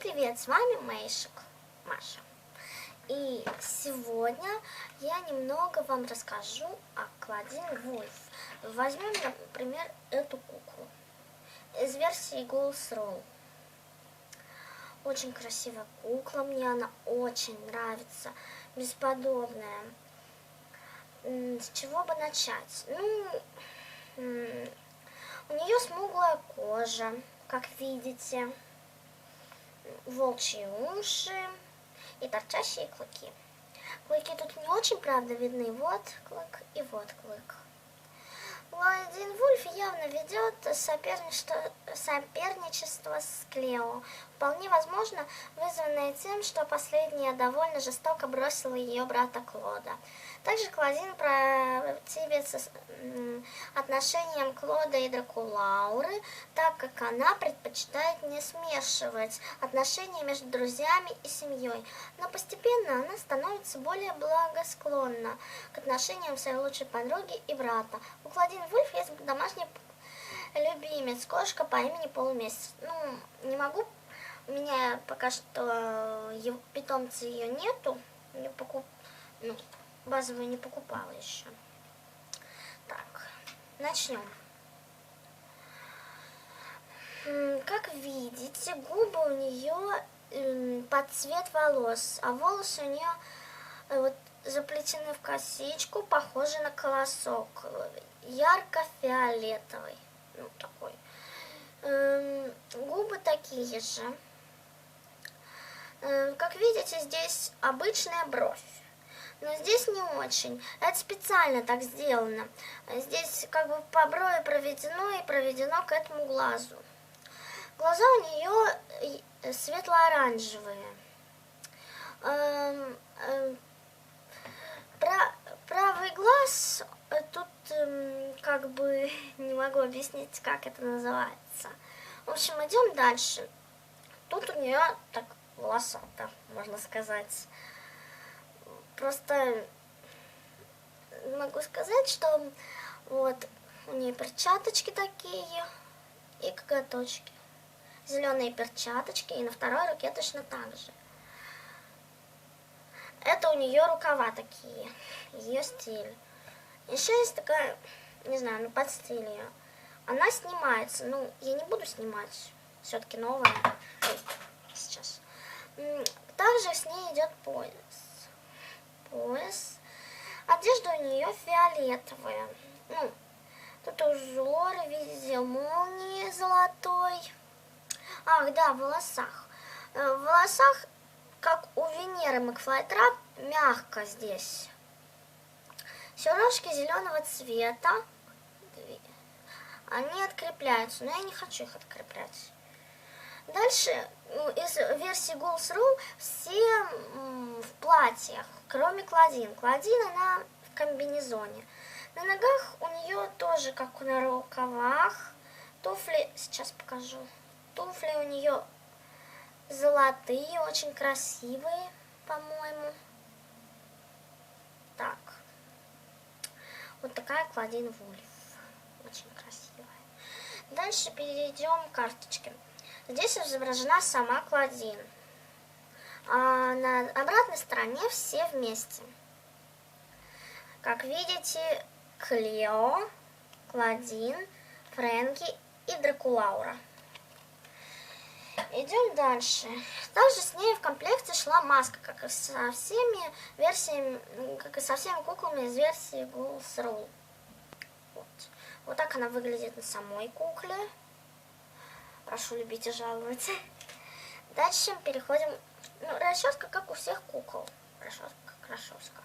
Привет, с вами Мэйшик, Маша. И сегодня я немного вам расскажу о Клодин Вульф. Возьмем, например, эту куклу из версии Ghouls Roll. Очень красивая кукла, мне она очень нравится, бесподобная. С чего бы начать? Ну, у нее смуглая кожа, как видите волчьи уши и торчащие клыки. Клыки тут не очень, правда, видны. Вот клык и вот клык. Лайдин Вульф явно ведет соперничество, соперничество с Клео. Вполне возможно, вызванное тем, что последняя довольно жестоко бросила ее брата Клода. Также Клодин противится отношениям Клода и Дракулауры, так как она предпочитает не смешивать отношения между друзьями и семьей. Но постепенно она становится более благосклонна к отношениям своей лучшей подруги и брата. У Клодин Вульф есть домашний любимец, кошка по имени Полумесяц. Ну, не могу, у меня пока что питомца ее нету, не покуп... ну, базовую не покупала еще. Так, начнем. Как видите, губы у нее под цвет волос, а волосы у нее э, вот заплетены в косичку, похожи на колосок, ярко-фиолетовый, ну такой. Губы такие же. Как видите, здесь обычная бровь но здесь не очень. Это специально так сделано. Здесь как бы по брови проведено и проведено к этому глазу. Глаза у нее светло-оранжевые. Эм, эм, правый глаз, э, тут эм, как бы не могу объяснить, как это называется. В общем, идем дальше. Тут у нее так волосата, можно сказать. Просто могу сказать, что вот у нее перчаточки такие и коготочки. Зеленые перчаточки и на второй руке точно так же. Это у нее рукава такие, ее стиль. Еще есть такая, не знаю, ну под ее. Она снимается, ну я не буду снимать, все-таки новая. Сейчас. Также с ней идет пояс пояс. Одежда у нее фиолетовая. Ну, тут узор в виде молнии золотой. Ах, да, в волосах. Э, в волосах, как у Венеры Макфлайтрап, мягко здесь. Сережки зеленого цвета. Они открепляются, но я не хочу их откреплять. Дальше ну, из версии Goals.ru все в платьях, кроме Клодин. Клодин, она в комбинезоне. На ногах у нее тоже, как на рукавах, туфли, сейчас покажу, туфли у нее золотые, очень красивые, по-моему. Так, вот такая Клодин Вульф, очень красивая. Дальше перейдем к карточке. Здесь изображена сама Клодин. А на обратной стороне все вместе. Как видите, Клео, Клодин, Фрэнки и Дракулаура. Идем дальше. Также с ней в комплекте шла маска, как и со всеми версиями, как и со всеми куклами из версии Ghouls Rule. Вот. вот так она выглядит на самой кукле. Прошу любить и жаловать. Дальше переходим... Ну, расческа, как у всех кукол. Расческа, расческа.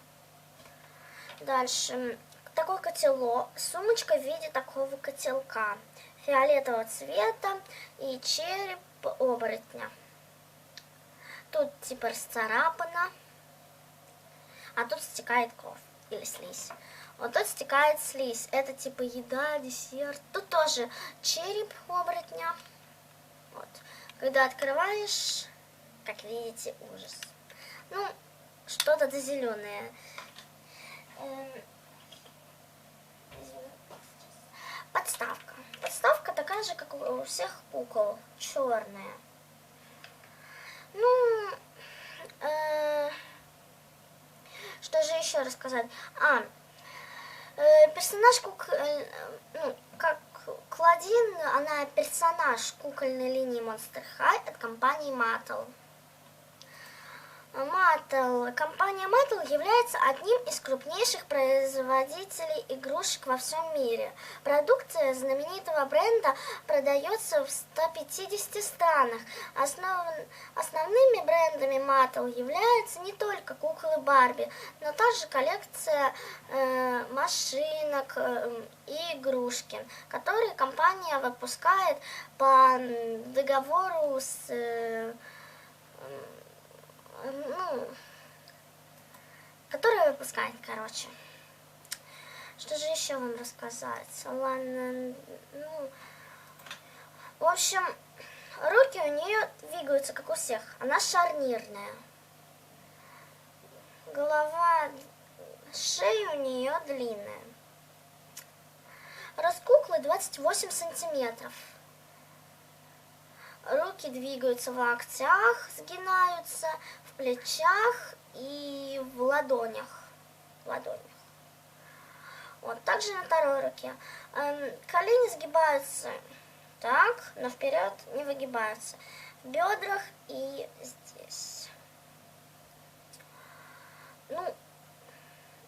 Дальше. Такой котелок. Сумочка в виде такого котелка. Фиолетового цвета и череп оборотня. Тут типа расцарапано. А тут стекает кровь или слизь. Вот тут стекает слизь. Это типа еда, десерт. Тут тоже череп оборотня. Вот. Когда открываешь, как видите, ужас. Ну, что-то зеленое. Эм, подставка такая же, как у всех кукол, черная. Ну, э, что же еще рассказать? А, э, персонаж кукол, э, ну, как Клодин, она персонаж кукольной линии Monster High от компании Mattel. Mattel. Компания Mattel является одним из крупнейших производителей игрушек во всем мире. Продукция знаменитого бренда продается в 150 странах. Основ... Основными брендами Mattel являются не только куклы Барби, но также коллекция э, машинок э, и игрушки, которые компания выпускает по договору с... Э, ну, которая выпускает, короче. Что же еще вам рассказать? Ладно, ну, в общем, руки у нее двигаются, как у всех. Она шарнирная. Голова, шея у нее длинная. Рост куклы 28 сантиметров. Руки двигаются в локтях, сгинаются, плечах и в ладонях. Ладонях. Вот, также на второй руке. Эм, колени сгибаются так, но вперед не выгибаются. В бедрах и здесь. Ну,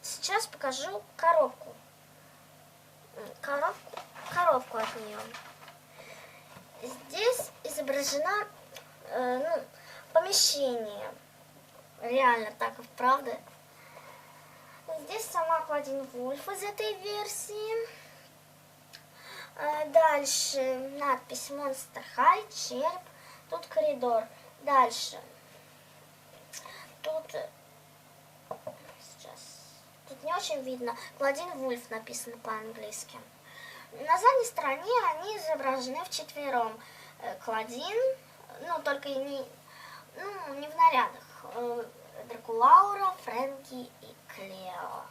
сейчас покажу коробку. Коробку, коробку от нее. Здесь изображена э, ну, помещение. Реально так, правда? Здесь сама Клодин Вульф из этой версии. Э, дальше надпись Monster High, череп. Тут коридор. Дальше. Тут... Э, сейчас. Тут не очень видно. Клодин Вульф написано по-английски. На задней стороне они изображены вчетвером. Э, Клодин, ну, только не, ну, не в нарядах. Э, Дракулаура, Фрэнки и Клео.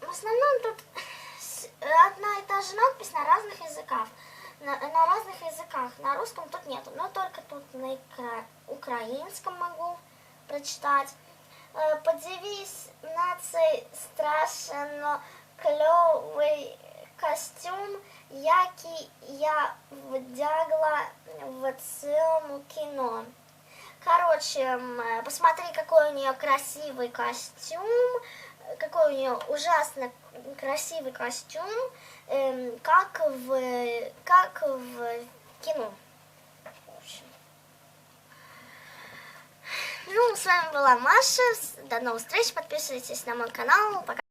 В основном тут одна и та же надпись на разных языках. На, на разных языках. На русском тут нету, но только тут на украинском могу прочитать. Э, Подивись наций страшен, но клевый костюм, який я вдягла в цьому кино. Короче, посмотри, какой у нее красивый костюм, какой у нее ужасно красивый костюм, эм, как в, как в кино. Ну, с вами была Маша. До новых встреч. Подписывайтесь на мой канал. Пока.